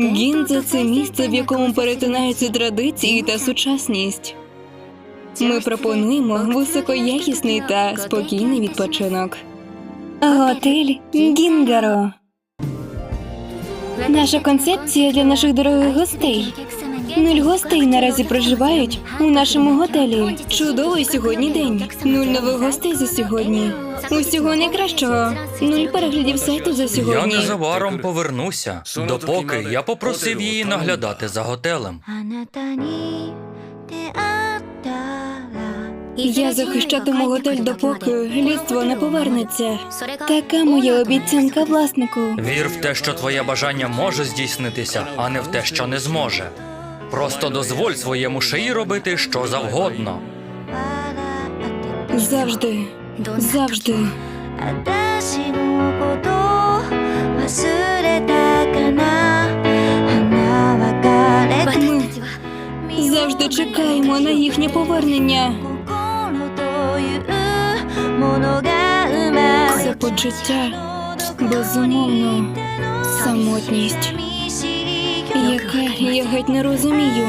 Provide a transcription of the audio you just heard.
Гінза це місце, в якому перетинаються традиції та сучасність. Ми пропонуємо високоякісний та спокійний відпочинок. Готель Гінгаро. Наша концепція для наших дорогих гостей. Нуль гостей наразі проживають у нашому готелі. Чудовий сьогодні день. Нуль нових гостей за сьогодні. Усього найкращого. Нуль переглядів сайту за Я сьогодні. незабаром повернуся, допоки я попросив її наглядати за готелем. あなたに出会ったら Я захищатиму готель, допоки людство не повернеться. Така моя обіцянка власнику. Вір в те, що твоє бажання може здійснитися, а не в те, що не зможе. Просто дозволь своєму шиї робити що завгодно. Завжди, завжди. Ми завжди чекаємо на їхнє повернення. Це почуття безумовно самотність. Яке я геть не розумію.